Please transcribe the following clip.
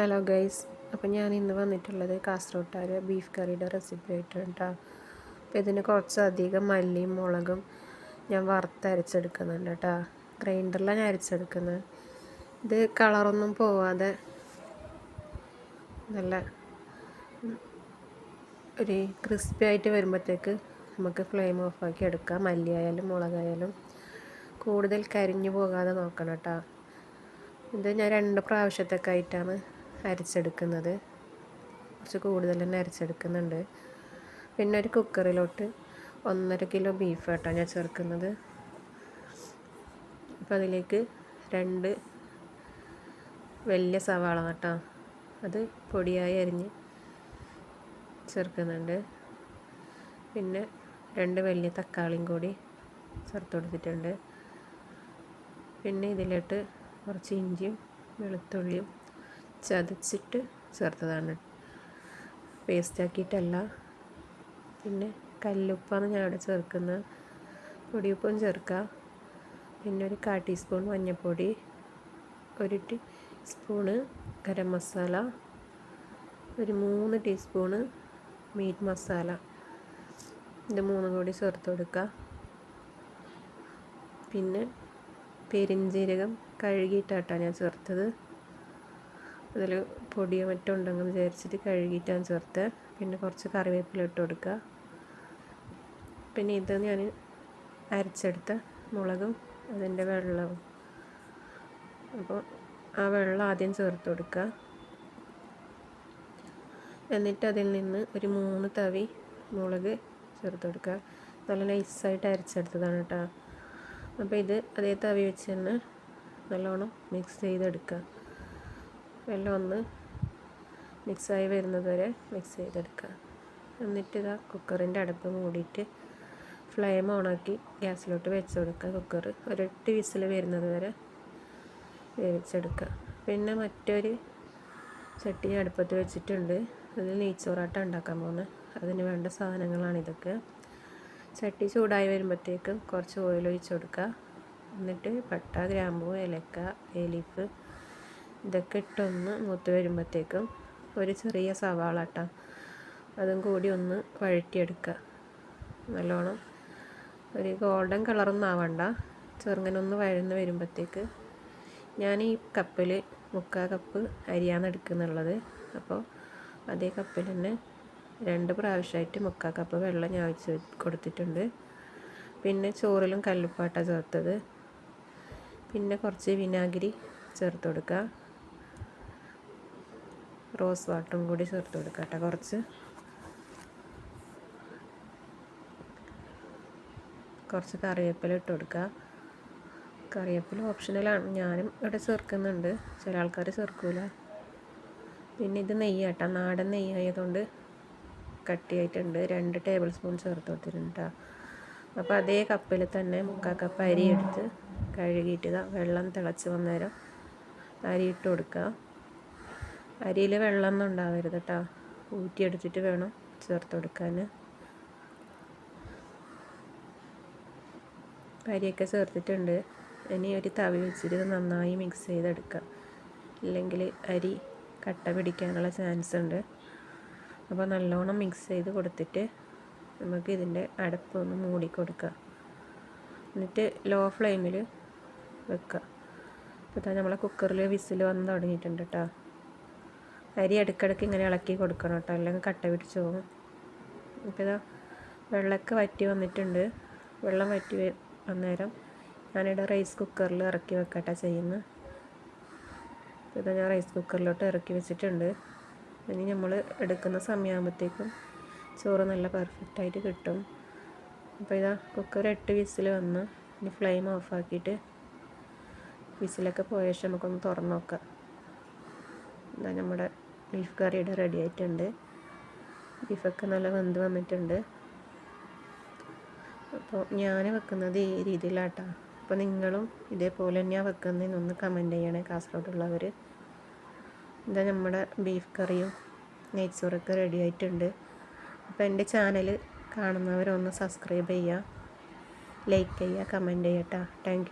Hello guys. അപ്പോൾ ഞാൻ ഇന്ന് വന്നിട്ടുള്ളത് കാസർഗോട്ടാർ ബീഫ് കറിയുടെ റെസിപ്പി ആയിട്ടാണ് കേട്ടോ അപ്പോൾ ഇതിന് കുറച്ചധികം മല്ലിയും മുളകും ഞാൻ വറുത്തരച്ചെടുക്കുന്നുണ്ട് കേട്ടോ ഗ്രൈൻഡറിലാണ് ഞാൻ അരച്ചെടുക്കുന്നത്. ഇത് കളറൊന്നും പോവാതെ നല്ല ഒരു ക്രിസ്പി ആയിട്ട് വരുമ്പോഴത്തേക്ക് നമുക്ക് ഫ്ലെയിം ഓഫാക്കി എടുക്കാം. മല്ലിയായാലും മുളകായാലും. കൂടുതൽ കരിഞ്ഞു പോകാതെ നോക്കണം കേട്ടോ ഇത് ഞാൻ രണ്ട് പ്രാവശ്യത്തൊക്കെ ആയിട്ടാണ് അരച്ചെടുക്കുന്നത്. കുറച്ച് കൂടുതൽ തന്നെ അരച്ചെടുക്കുന്നുണ്ട്. പിന്നെ ഒരു കുക്കറിലോട്ട് ഒന്നര കിലോ ബീഫ് കേട്ടോ ഞാൻ ചേർക്കുന്നത്. അപ്പോൾ അതിലേക്ക് രണ്ട് വലിയ സവാള കേട്ടോ അത് പൊടിയായി അരിഞ്ഞ് ചേർക്കുന്നുണ്ട്. പിന്നെ രണ്ട് വലിയ തക്കാളിയും കൂടി ചേർത്ത് കൊടുത്തിട്ടുണ്ട്. പിന്നെ ഇതിലോട്ട് കുറച്ച് ഇഞ്ചിയും വെളുത്തുള്ളിയും ചതച്ചിട്ട് ചേർത്തതാണ്. പേസ്റ്റാക്കിയിട്ടല്ല പിന്നെ കല്ലുപ്പാണ് ഞാൻ അവിടെ ചേർക്കുന്നത്. പൊടിയുപ്പും ചേർക്കുക. പിന്നെ ഒരു കാ ടീസ്പൂൺ മഞ്ഞൾപ്പൊടി ഒരു ടീസ്പൂണ് ഗരം മസാല ഒരു മൂന്ന് ടീസ്പൂണ് മീറ്റ് മസാല ഇത് മൂന്നും കൂടി ചേർത്ത് കൊടുക്കുക. പിന്നെ പെരിഞ്ജീരകം കഴുകിയിട്ടാട്ടാണ് ഞാൻ ചേർത്തത്. അതിൽ പൊടിയോ മറ്റോ ഉണ്ടെങ്കിൽ വിചാരിച്ചിട്ട് കഴുകിയിട്ടാണ് ചേർത്ത്. പിന്നെ കുറച്ച് കറിവേപ്പില ഇട്ട് കൊടുക്കുക. പിന്നെ ഇത് ഞാൻ അരച്ചെടുത്ത മുളകും അതിന്റെ വെള്ളവും. അപ്പോൾ ആ വെള്ളം ആദ്യം ചേർത്ത് കൊടുക്കുക. എന്നിട്ട് അതിൽ നിന്ന് ഒരു മൂന്ന് തവി മുളക് ചേർത്ത് കൊടുക്കുക. നല്ല നൈസായിട്ട് അരച്ചെടുത്തതാണ് കേട്ടോ. അപ്പോൾ ഇത് അതേ തവി വെച്ച് തന്നെ നല്ലോണം മിക്സ് ചെയ്തെടുക്കുക. എല്ലാം ഒന്ന് മിക്സായി വരുന്നത് വരെ മിക്സ് ചെയ്തെടുക്കുക. എന്നിട്ട് ഇതാ കുക്കറിന്റെ അടുപ്പ് മൂടിയിട്ട് ഫ്ലെയിം ഓണാക്കി ഗ്യാസിലോട്ട് വെച്ച് കൊടുക്കുക. കുക്കർ ഒരെട്ട് വിസിൽ വരുന്നത് വരെ വേവിച്ചെടുക്കുക. പിന്നെ മറ്റൊരു ചട്ടി അടുപ്പത്ത് വെച്ചിട്ടുണ്ട്. അതിൽ നെയ്ച്ചോറാട്ടം ഉണ്ടാക്കാൻ പോകുന്നത്. അതിന് വേണ്ട സാധനങ്ങളാണ് ഇതൊക്കെ. ചട്ടി ചൂടായി വരുമ്പോഴത്തേക്കും കുറച്ച് ഓയിൽ ഒഴിച്ച് കൊടുക്കുക. എന്നിട്ട് പട്ട ഗ്രാമ്പൂ ഏലക്ക ഏലീഫ് ഇതൊക്കെ ഇട്ടൊന്ന് മൂത്ത് വരുമ്പോഴത്തേക്കും ഒരു ചെറിയ സവാള കേട്ടോ അതും കൂടി ഒന്ന് വഴറ്റിയെടുക്കുക. നല്ലോണം ഒരു ഗോൾഡൻ കളറൊന്നും ആവണ്ട. ചെറുങ്ങനൊന്ന് വഴന്ന് വരുമ്പോഴത്തേക്ക് ഞാൻ ഈ കപ്പിൽ മുക്കാൽ കപ്പ് അരിയാണ് എടുക്കുന്നുള്ളത്. അപ്പോൾ അതേ കപ്പിൽ തന്നെ രണ്ട് പ്രാവശ്യമായിട്ട് മുക്കാൽ കപ്പ് വെള്ളം ഞാൻ ഒഴിച്ച് കൊടുത്തിട്ടുണ്ട്. പിന്നെ ചോറിലും കല്ലുപ്പാട്ട ചേർത്തത്. പിന്നെ കുറച്ച് വിനാഗിരി ചേർത്ത് കൊടുക്കുക. റോസ് വാട്ടറും കൂടി ചേർത്ത് കൊടുക്കട്ടെ കുറച്ച്. കുറച്ച് കറിവേപ്പില ഇട്ട് കൊടുക്കുക കറിവേപ്പില ഓപ്ഷണലാണ് ഞാനും ഇവിടെ ചേർക്കുന്നുണ്ട്. ചില ആൾക്കാർ ചേർക്കൂല. പിന്നെ ഇത് നെയ്യാട്ടോ. നാടൻ നെയ്യായതുകൊണ്ട് കട്ടിയായിട്ടുണ്ട്. രണ്ട് ടേബിൾ സ്പൂൺ ചേർത്ത് കൊടുത്തിട്ടുണ്ട് അപ്പോൾ അതേ കപ്പിൽ തന്നെ മുക്കാൽ കപ്പ് അരി എടുത്ത് കഴുകിയിട്ട് വെള്ളം തിളച്ച് വന്നേരം അരി ഇട്ട് കൊടുക്കുക അരിയിൽ വെള്ളമൊന്നും ഉണ്ടാവരുത് കേട്ടോ ഊറ്റിയെടുത്തിട്ട് വേണം ചേർത്ത് കൊടുക്കാൻ അരിയൊക്കെ ചേർത്തിട്ടുണ്ട്. ഇനി ഒരു തവി വെച്ചിട്ട് നന്നായി മിക്സ് ചെയ്തെടുക്കുക ഇല്ലെങ്കിൽ അരി കട്ട പിടിക്കാനുള്ള ചാൻസ് ഉണ്ട്. അപ്പോൾ നല്ലോണം മിക്സ് ചെയ്ത് കൊടുത്തിട്ട് നമുക്ക് ഇതിന്റെ അടപ്പൊന്ന് മൂടി കൊടുക്കുക എന്നിട്ട് ലോ ഫ്ലെയിമിൽ വെക്കുക ഇപ്പോൾ നമ്മളെ കുക്കറിൽ വിസിൽ വന്ന് തുടങ്ങിയിട്ടുണ്ട് കേട്ടോ അരി ഇടയ്ക്കിടയ്ക്ക് ഇങ്ങനെ ഇളക്കി കൊടുക്കണം കേട്ടോ. അല്ലെങ്കിൽ കട്ട പിടിച്ച് പോകും. ഇപ്പോൾ ഇതാ വെള്ളമൊക്കെ വറ്റി വന്നിട്ടുണ്ട്. വെള്ളം വറ്റി അന്നേരം ഞാനിവിടെ റൈസ് കുക്കറിൽ ഇറക്കി വെക്കട്ടെ ചെയ്യുന്നത് ഇതാ ഞാൻ റൈസ് കുക്കറിലോട്ട് ഇറക്കി വെച്ചിട്ടുണ്ട്. ഇനി നമ്മൾ എടുക്കുന്ന സമയമാകുമ്പോഴത്തേക്കും ചോറ് നല്ല പെർഫെക്റ്റായിട്ട് കിട്ടും. അപ്പോൾ ഇതാ കുക്കർ എട്ട് വിസിൽ വന്ന് ഇനി ഫ്ലെയിം ഓഫാക്കിയിട്ട് വിസിലൊക്കെ പോയ ശേഷം നമുക്കൊന്ന് തുറന്നു നോക്കാം. എന്താ നമ്മുടെ ബീഫ് കറിയുടെ റെഡി ആയിട്ടുണ്ട്. ബീഫൊക്കെ നല്ല വെന്ത് വന്നിട്ടുണ്ട്. അപ്പോൾ ഞാൻ വെക്കുന്നത് ഈ രീതിയിലാട്ടോ. അപ്പോൾ നിങ്ങളും ഇതേപോലെ തന്നെയാണ് വെക്കുന്നതെന്നൊന്ന് കമന്റ് ചെയ്യണേ കാസർഗോഡുള്ളവർ ഇതാ നമ്മുടെ ബീഫ് കറിയും നെയ്ച്ചോറൊക്കെ റെഡി ആയിട്ടുണ്ട്. അപ്പോൾ എന്റെ ചാനൽ കാണുന്നവരൊന്ന് സബ്സ്ക്രൈബ് ചെയ്യുക ലൈക്ക് ചെയ്യുക കമന്റ് ചെയ്യട്ടോ താങ്ക്